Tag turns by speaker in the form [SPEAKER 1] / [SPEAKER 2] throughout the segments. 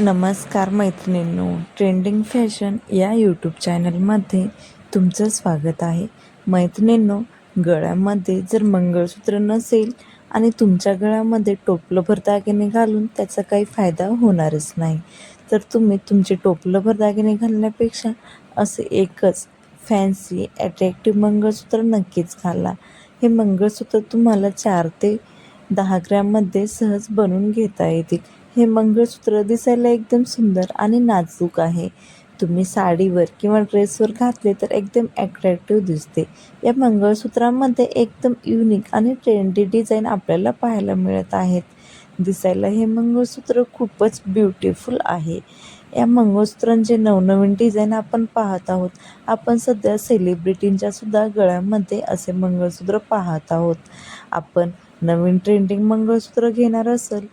[SPEAKER 1] नमस्कार मैत्रिणींनो trending fashion या यूट्यूब चॅनलमध्ये तुमचं स्वागत आहे. मैत्रिणींनो गळ्यामध्ये जर मंगळसूत्र नसेल आणि तुमच्या गळ्यामध्ये टोपलंभर दागिने घालून त्याचा काही फायदा होणारच नाही. तर तुम्ही तुमचे टोपलंभर दागिने घालण्यापेक्षा असे एकच फॅन्सी ॲट्रॅक्टिव्ह मंगळसूत्र नक्कीच घाला. हे मंगळसूत्र तुम्हाला चार ते दहा ग्रॅममध्ये सहज बनवून घेता येतील. हे मंगळसूत्र दिसायला एकदम सुंदर आणि नाजूक आहे. तुम्ही साडीवर किंवा ड्रेसवर घातले तर एकदम ॲट्रॅक्टिव्ह दिसते. या मंगळसूत्रांमध्ये एकदम युनिक आणि ट्रेंडी डिझाईन आपल्याला पाहायला मिळत आहेत. दिसायला हे मंगळसूत्र खूपच ब्युटिफुल आहे. या मंगळसूत्रांचे नवनवीन डिझाईन आपण पाहत आहोत. आपण सध्या सेलिब्रिटींच्या सुद्धा गळ्यामध्ये असे मंगळसूत्र पाहत आहोत. आपण नवीन ट्रेंडिंग मंगळसूत्र घेणार असेल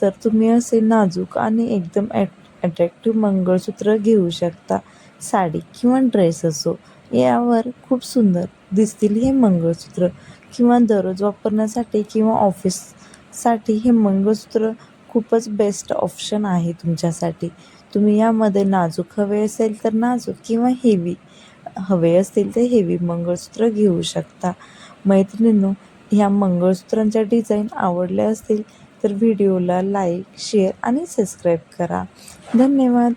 [SPEAKER 1] तर तुम्ही असे नाजूक आणि एकदम ॲट अट्रॅक्टिव्ह मंगळसूत्र घेऊ शकता. साडी किंवा ड्रेस असो यावर खूप सुंदर दिसतील हे मंगळसूत्र. किंवा दररोज वापरण्यासाठी किंवा ऑफिससाठी हे मंगळसूत्र खूपच बेस्ट ऑप्शन आहे तुमच्यासाठी. तुम्ही यामध्ये नाजूक हवे असेल तर नाजूक किंवा हेवी हवे असतील तर हेवी मंगळसूत्र घेऊ शकता. मैत्रिणींनो ह्या मंगळसूत्रांच्या डिझाईन आवडल्या असतील तर व्हिडिओला लाईक शेअर आणि सबस्क्राईब करा. धन्यवाद.